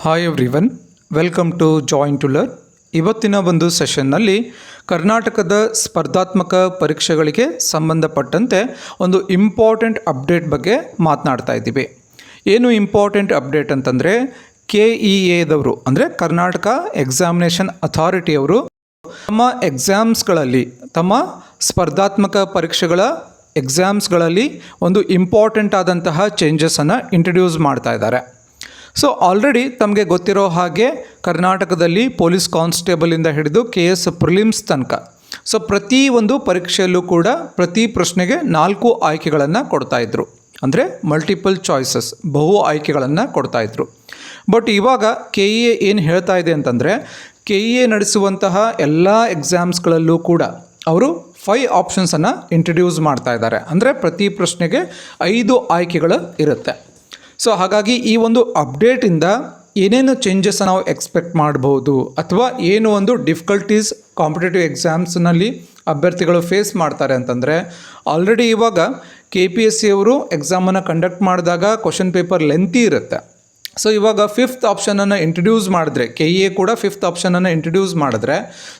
Hi everyone welcome to join to learn ಇವತ್ತಿನ ಒಂದು ಸೆಷನ್ನಲ್ಲಿ ಕರ್ನಾಟಕದ ಸ್ಪರ್ಧಾತ್ಮಕ ಪರೀಕ್ಷೆಗಳಿಗೆ ಸಂಬಂಧಪಟ್ಟಂತೆ ಒಂದು ಇಂಪಾರ್ಟೆಂಟ್ ಅಪ್ಡೇಟ್ ಬಗ್ಗೆ ಮಾತನಾಡ್ತಾ ಇದ್ದೀವಿ. ಏನು ಇಂಪಾರ್ಟೆಂಟ್ ಅಪ್ಡೇಟ್ ಅಂತಂದರೆ ಕೆ ಇ ಎದವರು ಅಂದರೆ ಕರ್ನಾಟಕ ಎಕ್ಸಾಮಿನೇಷನ್ ಅಥಾರಿಟಿಯವರು ತಮ್ಮ ಎಕ್ಸಾಮ್ಸ್ಗಳಲ್ಲಿ ತಮ್ಮ ಸ್ಪರ್ಧಾತ್ಮಕ ಪರೀಕ್ಷೆಗಳ ಎಕ್ಸಾಮ್ಸ್ಗಳಲ್ಲಿ ಒಂದು ಇಂಪಾರ್ಟೆಂಟ್ ಆದಂತಹ ಚೇಂಜಸನ್ನು ಇಂಟ್ರಡ್ಯೂಸ್ ಮಾಡ್ತಾ ಇದ್ದಾರೆ. ಸೊ ಆಲ್ರೆಡಿ ತಮಗೆ ಗೊತ್ತಿರೋ ಹಾಗೆ ಕರ್ನಾಟಕದಲ್ಲಿ ಪೊಲೀಸ್ ಕಾನ್ಸ್ಟೇಬಲಿಂದ ಹಿಡಿದು ಕೆ ಎಸ್ ಪ್ರಿಲಿಮ್ಸ್ ತನಕ. ಸೊ ಪ್ರತಿ ಒಂದು ಪರೀಕ್ಷೆಯಲ್ಲೂ ಕೂಡ ಪ್ರತಿ ಪ್ರಶ್ನೆಗೆ ನಾಲ್ಕು ಆಯ್ಕೆಗಳನ್ನು ಕೊಡ್ತಾಯಿದ್ರು ಅಂದರೆ ಮಲ್ಟಿಪಲ್ ಚಾಯ್ಸಸ್ ಬಹು ಆಯ್ಕೆಗಳನ್ನು ಕೊಡ್ತಾಯಿದ್ರು ಬಟ್ ಇವಾಗ ಕೆ ಇ ಎ ಏನು ಹೇಳ್ತಾ ಇದೆ ಅಂತಂದರೆ, ಕೆ ಇ ಎ ನಡೆಸುವಂತಹ ಎಲ್ಲ ಎಕ್ಸಾಮ್ಸ್ಗಳಲ್ಲೂ ಕೂಡ ಅವರು ಫೈ ಆಪ್ಷನ್ಸನ್ನು ಇಂಟ್ರಡ್ಯೂಸ್ ಮಾಡ್ತಾ ಇದ್ದಾರೆ. ಅಂದರೆ ಪ್ರತಿ ಪ್ರಶ್ನೆಗೆ ಐದು ಆಯ್ಕೆಗಳು ಇರುತ್ತೆ. ಸೊ ಹಾಗಾಗಿ ಈ ಒಂದು ಅಪ್ಡೇಟಿಂದ ಏನೇನು ಚೇಂಜಸ್ ನಾವು ಎಕ್ಸ್ಪೆಕ್ಟ್ ಮಾಡ್ಬೋದು ಅಥವಾ ಏನು ಒಂದು ಡಿಫಿಕಲ್ಟೀಸ್ ಕಾಂಪಿಟೇಟಿವ್ ಎಕ್ಸಾಮ್ಸ್ನಲ್ಲಿ ಅಭ್ಯರ್ಥಿಗಳು ಫೇಸ್ ಮಾಡ್ತಾರೆ ಅಂತಂದರೆ ಆಲ್ರೆಡಿ ಇವಾಗ ಕೆ ಪಿ ಎಸ್ ಸಿ ಅವರು ಎಕ್ಸಾಮನ್ನು ಕಂಡಕ್ಟ್ ಮಾಡಿದಾಗ ಕ್ವಶನ್ ಪೇಪರ್ ಲೆಂತಿ ಇರುತ್ತೆ. ಸೊ ಇವಾಗ ಫಿಫ್ತ್ ಆಪ್ಷನನ್ನು ಇಂಟ್ರಡ್ಯೂಸ್ ಮಾಡಿದ್ರೆ ಕೆ ಎ ಕೂಡ ಫಿಫ್ತ್ ಆಪ್ಷನನ್ನು ಇಂಟ್ರಡ್ಯೂಸ್ ಮಾಡಿದ್ರೆ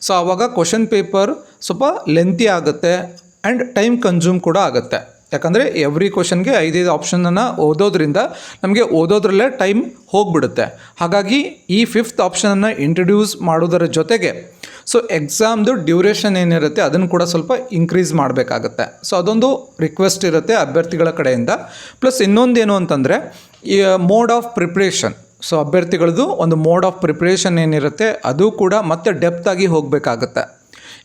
ಸೊ ಆವಾಗ ಕ್ವಶನ್ ಪೇಪರ್ ಸ್ವಲ್ಪ ಲೆಂತಿ ಆಗುತ್ತೆ ಆ್ಯಂಡ್ ಟೈಮ್ ಕನ್ಸ್ಯೂಮ್ ಕೂಡ ಆಗುತ್ತೆ. ಯಾಕಂದರೆ ಎವ್ರಿ ಕ್ವಶನ್ಗೆ ಐದೈದು ಆಪ್ಷನನ್ನು ಓದೋದ್ರಿಂದ ನಮಗೆ ಓದೋದ್ರಲ್ಲೇ ಟೈಮ್ ಹೋಗ್ಬಿಡುತ್ತೆ. ಹಾಗಾಗಿ ಈ ಫಿಫ್ತ್ ಆಪ್ಷನನ್ನು ಇಂಟ್ರಡ್ಯೂಸ್ ಮಾಡೋದರ ಜೊತೆಗೆ ಸೊ ಎಕ್ಸಾಮ್ದು ಡ್ಯೂರೇಷನ್ ಏನಿರುತ್ತೆ ಅದನ್ನು ಕೂಡ ಸ್ವಲ್ಪ ಇನ್ಕ್ರೀಸ್ ಮಾಡಬೇಕಾಗತ್ತೆ. ಸೊ ಅದೊಂದು ರಿಕ್ವೆಸ್ಟ್ ಇರುತ್ತೆ ಅಭ್ಯರ್ಥಿಗಳ ಕಡೆಯಿಂದ. ಪ್ಲಸ್ ಇನ್ನೊಂದೇನು ಅಂತಂದರೆ ಮೋಡ್ ಆಫ್ ಪ್ರಿಪ್ರೇಷನ್ ಸೊ ಅಭ್ಯರ್ಥಿಗಳದ್ದು ಒಂದು ಮೋಡ್ ಆಫ್ ಪ್ರಿಪ್ರೇಷನ್ ಏನಿರುತ್ತೆ ಅದು ಕೂಡ ಮತ್ತೆ ಡೆಪ್ತಾಗಿ ಹೋಗಬೇಕಾಗತ್ತೆ.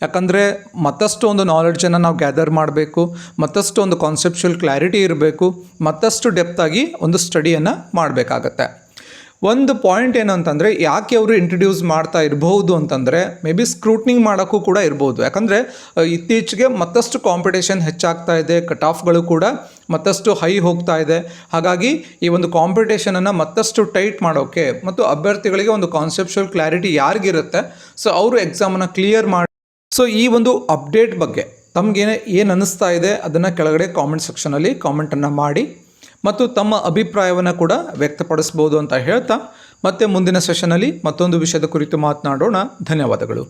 ಯಾಕಂದರೆ ಮತ್ತಷ್ಟು ಒಂದು ನಾಲೆಡ್ಜನ್ನು ನಾವು ಗ್ಯಾದರ್ ಮಾಡಬೇಕು ಮತ್ತಷ್ಟು ಒಂದು ಕಾನ್ಸೆಪ್ಷುಯಲ್ ಕ್ಲಾರಿಟಿ ಇರಬೇಕು, ಮತ್ತಷ್ಟು ಡೆಪ್ತಾಗಿ ಒಂದು ಸ್ಟಡಿಯನ್ನು ಮಾಡಬೇಕಾಗತ್ತೆ. ಒಂದು ಪಾಯಿಂಟ್ ಏನು ಅಂತಂದರೆ, ಯಾಕೆ ಅವರು ಇಂಟ್ರಡ್ಯೂಸ್ ಮಾಡ್ತಾ ಇರಬಹುದು ಅಂತಂದರೆ ಮೇ ಬಿ ಸ್ಕ್ರೂಟ್ನಿಂಗ್ ಮಾಡೋಕ್ಕೂ ಕೂಡ ಇರ್ಬೋದು. ಯಾಕಂದರೆ ಇತ್ತೀಚೆಗೆ ಮತ್ತಷ್ಟು ಕಾಂಪಿಟೇಷನ್ ಹೆಚ್ಚಾಗ್ತಾ ಇದೆ ಕಟ್ ಆಫ್ಗಳು ಕೂಡ ಮತ್ತಷ್ಟು ಹೈ ಹೋಗ್ತಾ ಇದೆ. ಹಾಗಾಗಿ ಈ ಒಂದು ಕಾಂಪಿಟೇಷನನ್ನು ಮತ್ತಷ್ಟು ಟೈಟ್ ಮಾಡೋಕ್ಕೆ ಮತ್ತು ಅಭ್ಯರ್ಥಿಗಳಿಗೆ ಒಂದು ಕಾನ್ಸೆಪ್ಷುಯಲ್ ಕ್ಲಾರಿಟಿ ಯಾರಿಗಿರುತ್ತೆ, ಸೊ ಅವರು ಎಕ್ಸಾಮನ್ನು ಕ್ಲಿಯರ್ ಮಾಡಿ ಸೊ ಈ ಒಂದು ಅಪ್ಡೇಟ್ ಬಗ್ಗೆ ತಮಗೆ ಏನು ಅನ್ನಿಸ್ತಾ ಇದೆ ಅದನ್ನು ಕೆಳಗಡೆ ಕಾಮೆಂಟ್ ಸೆಕ್ಷನಲ್ಲಿ ಕಾಮೆಂಟನ್ನು ಮಾಡಿ ಮತ್ತು ತಮ್ಮ ಅಭಿಪ್ರಾಯವನ್ನು ಕೂಡ ವ್ಯಕ್ತಪಡಿಸ್ಬೋದು ಅಂತ ಹೇಳ್ತಾ ಮತ್ತೆ ಮುಂದಿನ ಸೆಷನಲ್ಲಿ ಮತ್ತೊಂದು ವಿಷಯದ ಕುರಿತು ಮಾತನಾಡೋಣ. ಧನ್ಯವಾದಗಳು.